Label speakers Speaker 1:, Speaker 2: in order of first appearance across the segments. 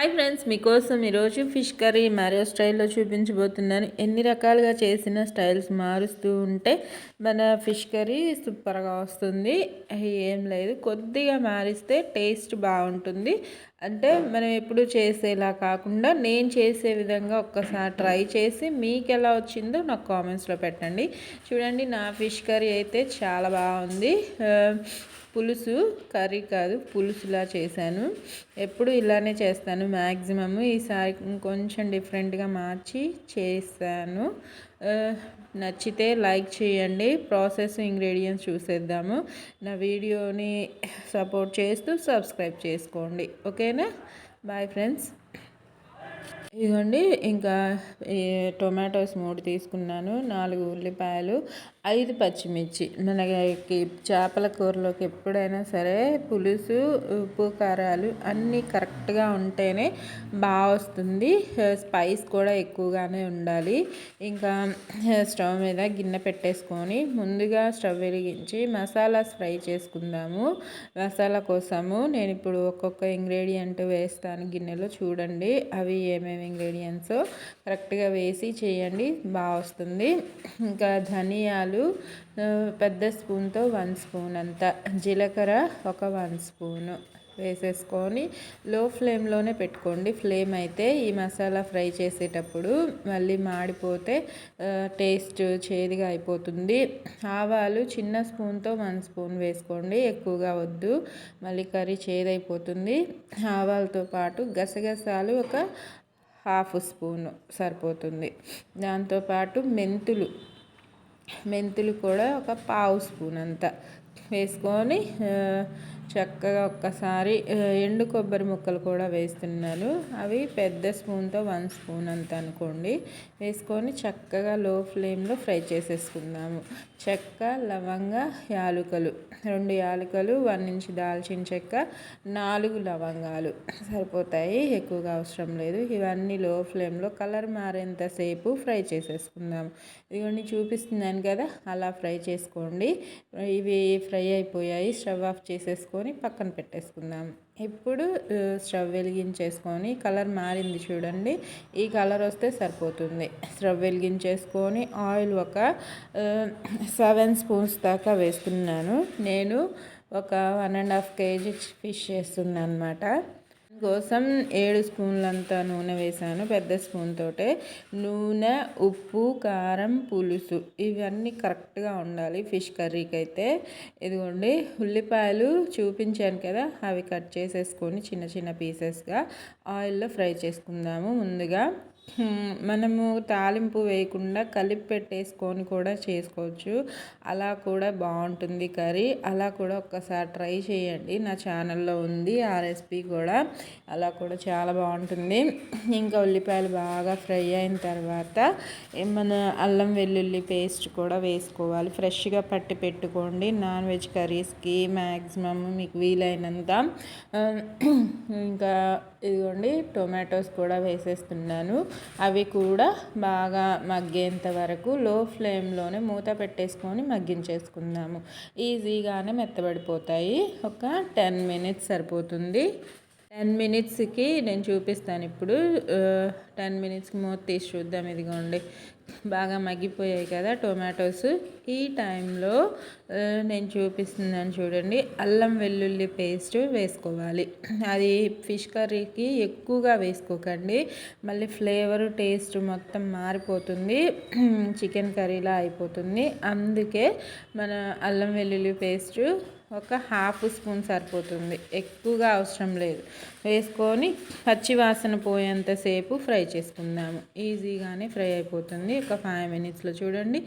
Speaker 1: Hi friends మీకోసం ఈరోజు fish curry Mario స్టైల్లో చూపించబోతున్నాను. ఎన్ని రకాలుగా చేసిన స్టైల్స్ మారుస్తూ ఉంటే మన ఫిష్ కర్రీ సూపర్గా వస్తుంది. ఏం లేదు కొద్దిగా మారిస్తే టేస్ట్ బాగుంటుంది. అంటే మనం ఎప్పుడు చేసేలా కాకుండా నేను చేసే విధంగా ఒక్కసారి ట్రై చేసి మీకు ఎలా వచ్చిందో నాకు కామెంట్స్లో పెట్టండి. చూడండి నా ఫిష్ కర్రీ అయితే చాలా బాగుంది. పులుసు కర్రీ కాదు పులుసులా చేశాను. ఎప్పుడు ఇలానే చేస్తాను. మ్యాక్సిమమ్ ఈసారి కొంచెం డిఫరెంట్గా మార్చి చేశాను. నచ్చితే లైక్ చేయండి. ప్రాసెస్ ఇంగ్రీడియంట్స్ చూసేద్దాము. నా వీడియోని సపోర్ట్ చేస్తూ సబ్స్క్రైబ్ చేసుకోండి. ఓకేనా? Bye friends. ఇదిగోండి ఇంకా టొమాటోస్ మూడు తీసుకున్నాను. నాలుగు ఉల్లిపాయలు ఐదు పచ్చిమిర్చి. మనకి చేపల కూరలోకి ఎప్పుడైనా సరే పులుసు ఉప్పు కారాలు అన్నీ కరెక్ట్గా ఉంటేనే బాగా వస్తుంది. స్పైస్ కూడా ఎక్కువగానే ఉండాలి. ఇంకా స్టవ్ మీద గిన్నె పెట్టేసుకొని ముందుగా స్టవ్ వెలిగించి మసాలాస్ ఫ్రై చేసుకుందాము. మసాలా కోసము నేను ఇప్పుడు ఒక్కొక్క ఇంగ్రీడియంట్ వేస్తాను గిన్నెలో చూడండి. అవి ఏమేమి ఇంగ్రీడియంట్స్ కరెక్ట్గా వేసి చేయండి బాగా వస్తుంది. ఇంకా ధనియాలు ఆవాలు పెద్ద స్పూన్తో వన్ స్పూన్ అంత. జీలకర్ర ఒక వన్ స్పూను వేసేసుకొని లో ఫ్లేమ్లోనే పెట్టుకోండి. ఫ్లేమ్ అయితే ఈ మసాలా ఫ్రై చేసేటప్పుడు మళ్ళీ మాడిపోతే టేస్ట్ చేదుగా అయిపోతుంది. ఆవాలు చిన్న స్పూన్తో వన్ స్పూన్ వేసుకోండి. ఎక్కువగా వద్దు. మళ్ళీ కర్రీ చేదైపోతుంది. ఆవాలతో పాటు గసగసాలు ఒక హాఫ్ స్పూను సరిపోతుంది. దాంతోపాటు మెంతులు మెంతులు కూడా ఒక పావు స్పూన్ అంత వేసుకొని చక్కగా ఒక్కసారి ఎండు కొబ్బరి ముక్కలు కూడా వేస్తున్నాను అవి పెద్ద స్పూన్తో వన్ స్పూన్ అంత అనుకోండి. వేసుకొని చక్కగా లో ఫ్లేమ్లో ఫ్రై చేసేసుకుందాము. చెక్క లవంగ యాలుకలు. రెండు యాలుకలు వన్ ఇంచ్ దాల్చిన చెక్క నాలుగు లవంగాలు. సరిపోతాయి ఎక్కువగా అవసరం లేదు. ఇవన్నీ లో ఫ్లేమ్లో కలర్ మారేంతసేపు ఫ్రై చేసేసుకుందాము ఇవన్నీ చూపిస్తున్నాను కదా అలా ఫ్రై చేసుకోండి. ఇవి ఫ్రై అయిపోయాయి స్టవ్ ఆఫ్ చేసేసుకొని పక్కన పెట్టేసుకుందాం. ఇప్పుడు స్టవ్ వెలిగించేసుకొని కలర్ మారింది చూడండి. ఈ కలర్ వస్తే సరిపోతుంది. స్టవ్ వెలిగించేసుకొని ఆయిల్ ఒక సెవెన్ స్పూన్స్ దాకా వేస్తున్నాను. నేను ఒక one and half kg fish చేస్తున్నాను అనమాట కోసం ఏడు స్పూన్లంత నూనె వేసాను పెద్ద స్పూన్ తోటే. నూనె ఉప్పు కారం పులుసు ఇవన్నీ కరెక్ట్గా ఉండాలి ఫిష్ కర్రీకి అయితే ఇదిగోండి ఉల్లిపాయలు చూపించాను కదా అవి కట్ చేసేసుకొని చిన్న చిన్న పీసెస్గా ఆయిల్లో ఫ్రై చేసుకుందాము ముందుగా. మనము తాలింపు వేయకుండా కలిపి పెట్టేసుకొని కూడా చేసుకోవచ్చు. అలా కూడా బాగుంటుంది కర్రీ. అలా కూడా ఒక్కసారి ట్రై చేయండి. నా ఛానల్లో ఉంది ఆ రెసిపీ కూడా. అలా కూడా చాలా బాగుంటుంది. ఇంకా ఉల్లిపాయలు బాగా ఫ్రై అయిన తర్వాత మన అల్లం వెల్లుల్లి పేస్ట్ కూడా వేసుకోవాలి. ఫ్రెష్గా పట్టి పెట్టుకోండి. నాన్ వెజ్ కర్రీస్కి మ్యాక్సిమమ్ మీకు వీలైనంత. ఇంకా ఇదిగోండి టొమాటోస్ కూడా వేసేస్తున్నాను. అవి కూడా బాగా మగ్గేంత వరకు లో ఫ్లేమ్లోనే మూత పెట్టేసుకొని మగ్గించేసుకుందాము. ఈజీగానే మెత్తబడిపోతాయి. ఒక టెన్ మినిట్స్ సరిపోతుంది. టెన్ మినిట్స్కి నేను చూపిస్తాను ఇప్పుడు. టెన్ మినిట్స్కి మూత తీసి చూద్దాం ఇదిగోండి. బాగా మగ్గిపోయాయి కదా టొమాటోస్. ఈ టైంలో నేను చూపిస్తున్నాను చూడండి. అల్లం వెల్లుల్లి పేస్ట్ వేసుకోవాలి. అది ఫిష్ కర్రీకి ఎక్కువగా వేసుకోకండి. మళ్ళీ ఫ్లేవర్ టేస్ట్ మొత్తం మారిపోతుంది. చికెన్ కర్రీలా అయిపోతుంది. అందుకే మన అల్లం వెల్లుల్లి పేస్ట్ ఒక హాఫ్ స్పూన్ సరిపోతుంది. ఎక్కువగా అవసరం లేదు. వేసుకొని పచ్చి వాసన పోయేంతసేపు ఫ్రై చేసుకుందాము. ఈజీగానే ఫ్రై అయిపోతుంది. ఒక ఫైవ్ మినిట్స్లో చూడండి.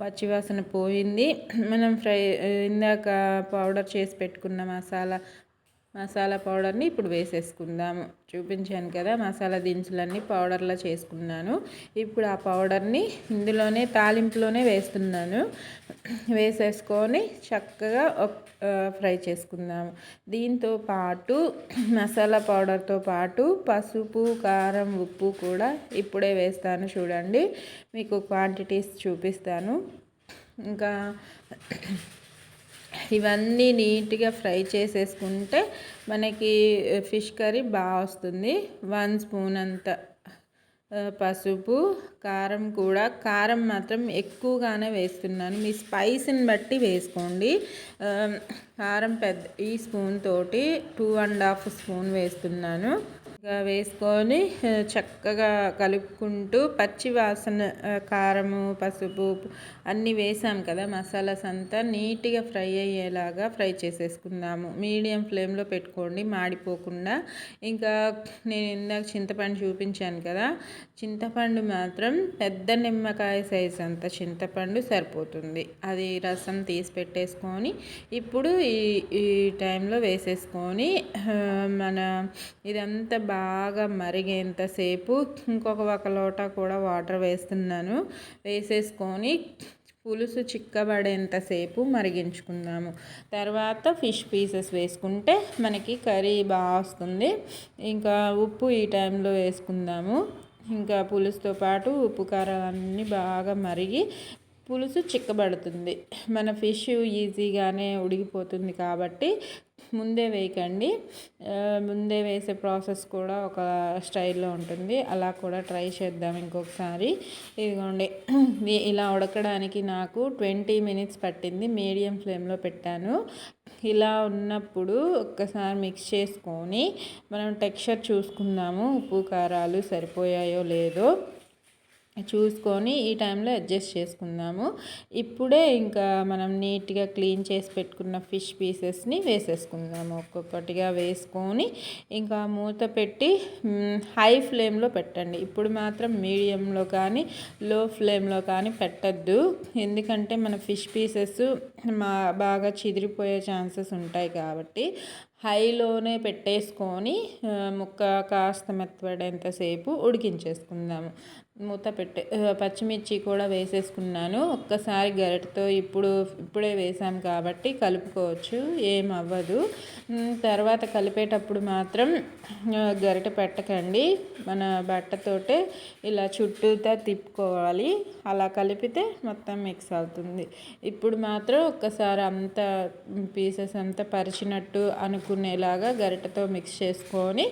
Speaker 1: పచ్చి వాసన పోయింది. మనం ఫ్రై ఇందాక పౌడర్ చేసి పెట్టుకున్న మసాలా మసాలా పౌడర్ని ఇప్పుడు వేసేసుకుందాము. చూపించాను కదా మసాలా దినుసులన్నీ పౌడర్లో చేసుకున్నాను. ఇప్పుడు ఆ పౌడర్ని ఇందులోనే తాలింపులోనే వేస్తున్నాను. వేసేసుకొని చక్కగా ఫ్రై చేసుకుందాము. దీంతో పాటు మసాలా పౌడర్తో పాటు పసుపు కారం ఉప్పు కూడా ఇప్పుడే వేస్తాను చూడండి. మీకు క్వాంటిటీస్ చూపిస్తాను. ఇంకా ఇవన్నీ నీట్గా ఫ్రై చేసేసుకుంటే మనకి ఫిష్ కర్రీ బాగా వస్తుంది. వన్ స్పూన్ అంత పసుపు కారం కూడా. కారం మాత్రం ఎక్కువగానే వేస్తున్నాను. మీ స్పైస్ని బట్టి వేసుకోండి. కారం పెద్ద ఈ స్పూన్ తోటి టూ అండ్ హాఫ్ స్పూన్ వేస్తున్నాను. వేసుకొని చక్కగా కలుపుకుంటూ పచ్చి వాసన కారము పసుపు అన్నీ వేసాం కదా మసాలాస్ అంతా నీట్గా ఫ్రై అయ్యేలాగా ఫ్రై చేసేసుకుందాము. మీడియం ఫ్లేమ్లో పెట్టుకోండి మాడిపోకుండా. ఇంకా నేను ఇందాక చింతపండు చూపించాను కదా చింతపండు మాత్రం పెద్ద నిమ్మకాయ సైజ్ అంత చింతపండు సరిపోతుంది. అది రసం తీసి పెట్టేసుకొని ఇప్పుడు ఈ ఈ టైంలో వేసేసుకొని మన ఇదంతా బాగా మరిగేంతసేపు ఇంకొక ఒక లోట కూడా వాటర్ వేస్తున్నాను. వేసేసుకొని పులుసు చిక్కబడేంతసేపు మరిగించుకుందాము. తర్వాత ఫిష్ పీసెస్ వేసుకుంటే మనకి కర్రీ బాగా వస్తుంది. ఇంకా ఉప్పు ఈ టైంలో వేసుకుందాము. ఇంకా పులుసుతో పాటు ఉప్పు కారం అన్నీ బాగా మరిగి పులుసు చిక్కబడుతుంది. మన ఫిష్ ఈజీగానే ఉడికిపోతుంది కాబట్టి ముందే వేయకండి. ముందే వేసే ప్రాసెస్ కూడా ఒక స్టైల్లో ఉంటుంది. అలా కూడా ట్రై చేద్దాం ఇంకొకసారి. ఇదిగోండి ఇలా ఉడకడానికి నాకు ట్వంటీ మినిట్స్ పట్టింది. మీడియం ఫ్లేమ్లో పెట్టాను. ఇలా ఉన్నప్పుడు ఒక్కసారి మిక్స్ చేసుకొని మనం టెక్స్చర్ చూసుకుందాము. ఉప్పు కారాలు సరిపోయాయో లేదో. చూసుకొని ఈ టైంలో అడ్జస్ట్ చేసుకుందాము. ఇప్పుడే ఇంకా మనం నీట్గా క్లీన్ చేసి పెట్టుకున్న ఫిష్ పీసెస్ని వేసేసుకుందాము. ఒక్కొక్కటిగా వేసుకొని ఇంకా మూత పెట్టి హై ఫ్లేమ్లో పెట్టండి. ఇప్పుడు మాత్రం మీడియంలో కానీ లో ఫ్లేమ్లో కానీ పెట్టద్దు. ఎందుకంటే మన ఫిష్ పీసెస్ మా బాగా చిదిరిపోయే ఛాన్సెస్ ఉంటాయి కాబట్టి హైలోనే పెట్టేసుకొని ముక్క కాస్త మెత్తపడేంతసేపు ఉడికించేసుకుందాము. మూత పెట్టే పచ్చిమిర్చి కూడా వేసేసుకున్నాను. ఒక్కసారి గరిటతో ఇప్పుడు ఇప్పుడే వేసాం కాబట్టి కలుపుకోవచ్చు ఏం అవ్వదు. తర్వాత కలిపేటప్పుడు మాత్రం గరిట పెట్టకండి. మన బట్టతోటే ఇలా చుట్టూతా తిప్పుకోవాలి. అలా కలిపితే మొత్తం మిక్స్ అవుతుంది. ఇప్పుడు మాత్రం ఒక్కసారి అంత పీసెస్ అంతా పరిచినట్టు అనుకునేలాగా గరిటతో మిక్స్ చేసుకొని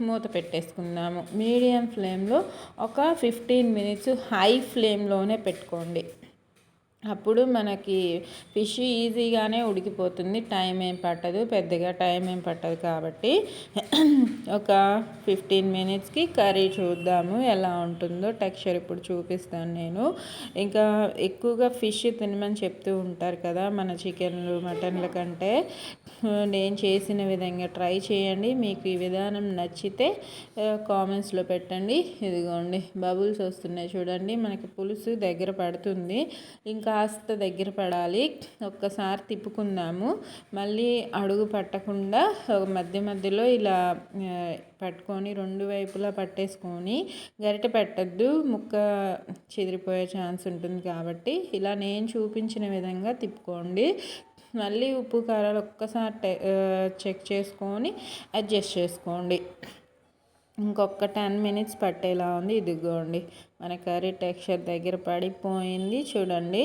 Speaker 1: మూత పెట్టేసుకుందాము. మీడియం ఫ్లేమ్లో ఒక ఫిఫ్టీన్ మినిట్స్ హై ఫ్లేమ్లోనే పెట్టుకోండి. అప్పుడు మనకి ఫిష్ ఈజీగానే ఉడికిపోతుంది. టైం ఏం పట్టదు. పెద్దగా టైం ఏం పట్టదు కాబట్టి ఒక ఫిఫ్టీన్ మినిట్స్కి కర్రీ చూద్దాము. ఎలా ఉంటుందో టెక్స్చర్ ఇప్పుడు చూపిస్తాను నేను. ఇంకా ఎక్కువగా ఫిష్ తినమని చెప్తూ ఉంటారు కదా మన చికెన్లు మటన్ల కంటే. నేను చేసిన విధంగా ట్రై చేయండి. మీకు ఈ విధానం నచ్చితే కామెంట్స్లో పెట్టండి. ఇదిగోండి బబుల్స్ వస్తున్నాయి చూడండి. మనకి పులుసు దగ్గర పడుతుంది. ఇంకా కాస్త దగ్గర పడాలి. ఒక్కసారి తిప్పుకుందాము. మళ్ళీ అడుగు పట్టకుండా మధ్య మధ్యలో ఇలా పట్టుకొని రెండు వైపులా పట్టేసుకొని గరిట పెట్టద్దు. ముక్క చెదిరిపోయే ఛాన్స్ ఉంటుంది కాబట్టి ఇలా నేను చూపించిన విధంగా తిప్పుకోండి. మళ్ళీ ఉప్పు కారాలు ఒక్కసారి చెక్ చేసుకొని అడ్జస్ట్ చేసుకోండి. ఇంకొక టెన్ మినిట్స్ పట్టేలా ఉంది. ఇదిగోండి. మన కర్రీ టెక్స్చర్ దగ్గర పడిపోయింది. చూడండి.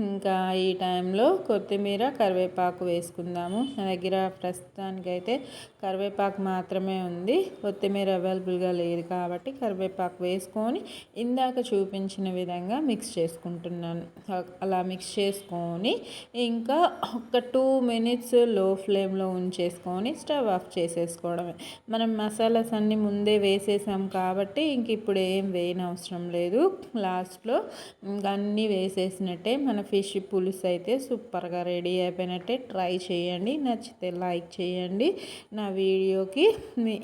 Speaker 1: ఇంకా ఈ టైంలో కొత్తిమీర కరివేపాకు వేసుకుందాము. నా దగ్గర ప్రస్తుతానికైతే కరివేపాకు మాత్రమే ఉంది. కొత్తిమీర అవైలబుల్గా లేదు కాబట్టి కరివేపాకు వేసుకొని ఇందాక చూపించిన విధంగా మిక్స్ చేసుకుంటున్నాను. అలా మిక్స్ చేసుకొని ఇంకా ఒక టూ మినిట్స్లో ఫ్లేమ్లో ఉంచేసుకొని స్టవ్ ఆఫ్ చేసేసుకోవడమే. మనం మసాలాస్ అన్నీ ముందే వేసేసాం కాబట్టి ఇంక ఇప్పుడు ఏం వేయనవసరం లేదు. లాస్ట్లో అన్నీ వేసేసినట్టే మన ఫిష్ పులుసు అయితే సూపర్గా రెడీ అయిపోయినట్టే ట్రై చేయండి. నచ్చితే లైక్ చేయండి. నా వీడియోకి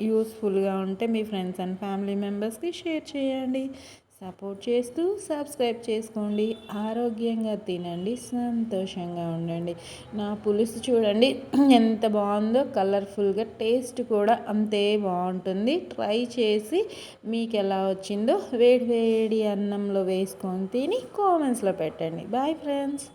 Speaker 1: యూస్ఫుల్గా ఉంటే మీ ఫ్రెండ్స్ అండ్ ఫ్యామిలీ మెంబర్స్కి షేర్ చేయండి. సపోర్ట్ చేస్తూ సబ్స్క్రైబ్ చేసుకోండి. ఆరోగ్యంగా తినండి. సంతోషంగా ఉండండి. నా పులుసు చూడండి. ఎంత బాగుందో కలర్ఫుల్గా టేస్ట్ కూడా అంతే బాగుంటుంది. ట్రై చేసి మీకు ఎలా వచ్చిందో వేడి వేడి అన్నంలో వేసుకొని తిని కామెంట్స్లో పెట్టండి. Bye friends.